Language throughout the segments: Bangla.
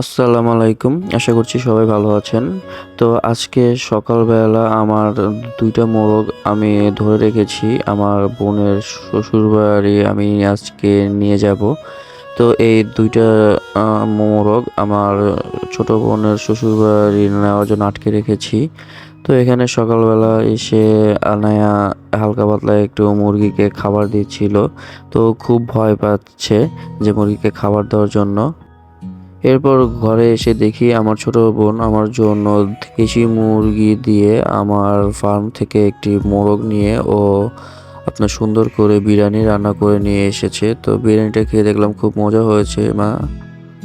আসসালামু আলাইকুম আশা করছি সবাই ভালো আছেন। তো আজকে সকালবেলা আমার দুইটা মোরগ আমি ধরে রেখেছি, আমার বোনের শ্বশুরবাড়ি আমি আজকে নিয়ে যাব। তো এই দুইটা মোরগ আমার ছোট বোনের শ্বশুরবাড়ি নেওয়ার জন্য আটকে রেখেছি। তো এখানে সকালবেলা এসে আনায়া হালকা পাতলা একটু মুরগিকে খাবার দিচ্ছিল। তো খুব ভয় পাচ্ছে যে মুরগিকে খাবার দেওয়ার জন্য। এরপর ঘরে এসে দেখি আমার ছোট বোন আমার জন্য দেশি মুরগি দিয়ে আমার ফার্ম থেকে একটি মোরগ নিয়ে ও আপনার সুন্দর করে বিরিয়ানি রান্না করে নিয়ে এসেছে। তো বিরিয়ানিটা খেয়ে দেখলাম খুব মজা হয়েছে, মা।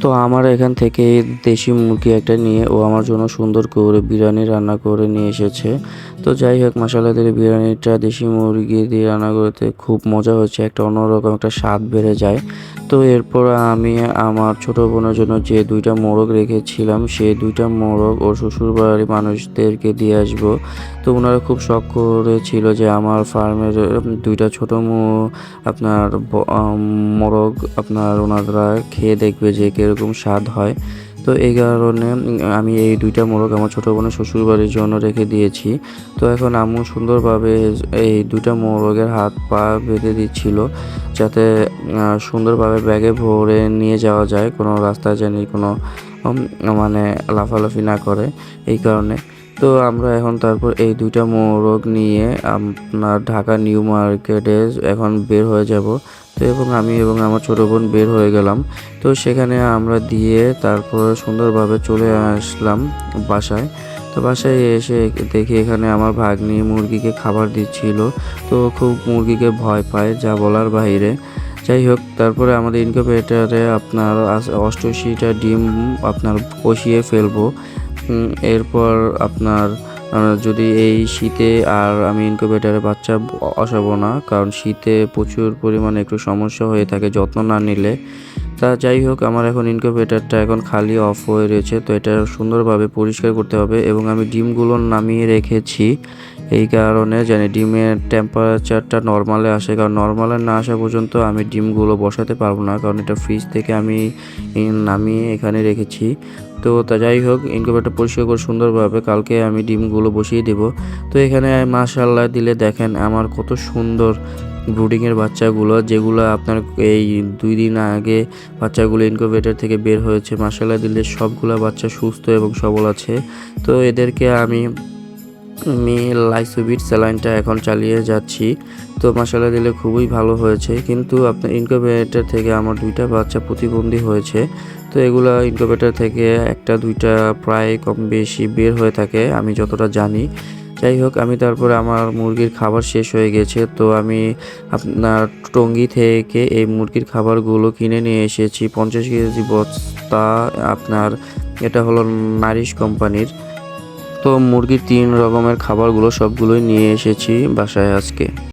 তো আমার এখান থেকে দেশি মুরগি একটা নিয়ে, ও আমার জন্য সুন্দর করে বিরিয়ানি রান্না করে নিয়ে এসেছে। তো যাই হোক মশলা দিয়ে বিরিয়ানিটা দেশি মুরগি দিয়ে রান্না করতে খুব মজা হয়েছে একটা অন্যরকম একটা স্বাদ বেড়ে যায়। তো এরপর আমি আমার ছোট বোনের জন্য যে দুইটা মোরগ রেখেছিলাম সেই দুইটা মোরগ ওর শ্বশুর বাড়ির মানুষদেরকে দিয়ে আসব। তো ওনারা খুব শখ করেছিল যে আমার ফার্মের দুইটা ছোট আপনার মোরগ আপনার ওনারা খেয়ে দেখবে যে কীরকম স্বাদ হয়। তো এই কারণে আমি এই দুইটা মোরগ আমার ছোটো বোনের শ্বশুরবাড়ির জন্য রেখে দিয়েছি। তো এখন আম্মু সুন্দরভাবে এই দুইটা মোরগের হাত পা বেঁধে দিচ্ছিল যাতে সুন্দরভাবে ব্যাগে ভরে নিয়ে যাওয়া যায়, কোনো রাস্তায় জানি কোনো মানে লাফালাফি না করে। এই কারণে তো আমরা এখন তারপর এই দুইটা মোরগ নিয়ে আপনার ঢাকা নিউ মার্কেটে এখন বের হয়ে যাব। তো এবং আমি এবং আমার ছোটো বোন বের হয়ে গেলাম। তো সেখানে আমরা দিয়ে তারপর সুন্দরভাবে চলে আসলাম বাসায়। তো বাসায় এসে দেখি এখানে আমার ভাগ্নি মুরগিকে খাবার দিচ্ছিল। তো খুব মুরগিকে ভয় পায়, যা বলার বাইরে যাই হোক, তারপরে আমাদের ইনকিউবেটারে আপনার অষ্টআশিটা ডিম আপনার কষিয়ে ফেলব। এরপর আপনার যদি এই শীতে আর আমি ইনকিউবেটারে বাচ্চা বসাবো না, কারণ শীতে প্রচুর পরিমাণে একটু সমস্যা হয়ে থাকে যত্ন না নিলে, তা যাই হোক, আমার এখন ইনকিউবেটারটা এখন খালি অফ হয়ে রয়েছে, তো এটা সুন্দরভাবে পরিষ্কার করতে হবে এবং আমি ডিমগুলো নামিয়ে রেখেছি। এই কারণে জানি ডিমের টেম্পারেচারটা নর্মালে আসে। কারণ নর্মালে না আসা পর্যন্ত আমি ডিমগুলো বসাতে পারব না। কারণ এটা ফ্রিজ থেকে আমি নামিয়ে এখানে রেখেছি। তো তা যাই হোক ইনকিউবেটার পরিষ্কার করে সুন্দরভাবে কালকে আমি ডিমগুলো বসিয়ে দেব। তো এখানে মাশাল্লাহ দিলে দেখেন আমার কত সুন্দর ব্রুডিংয়ের বাচ্চাগুলো, যেগুলো আপনার এই দুই দিন আগে বাচ্চাগুলো ইনকিউবেটর থেকে বের হয়েছে। মাশাল্লাহ দিলে সবগুলো বাচ্চা সুস্থ এবং সবল আছে। তো এদেরকে আমি আমি লাইসোবিট স্যালাইনটা এখন চালিয়ে যাচ্ছি। তো মশলা দিলে খুবই ভালো হয়েছে। কিন্তু আপনার ইনকিউবেটর থেকে আমার দুইটা বাচ্চা প্রতিবন্ধী হয়েছে। তো এগুলো ইনকিউবেটর থেকে একটা, দুইটা প্রায় কম বেশি বের হয়ে থাকে, আমি যতটা জানি। যাই হোক, আমি তারপরে আমার মুরগির খাবার শেষ হয়ে গেছে। তো আমি আপনার টঙ্গি থেকে এই মুরগির খাবারগুলো কিনে নিয়ে এসেছি। পঞ্চাশ কেজি বস্তা আপনার, এটা হলো নারিশ কোম্পানির। তো মুরগির তিন রকমের খাবারগুলো সবগুলোই নিয়ে এসেছি বাসায় আজকে।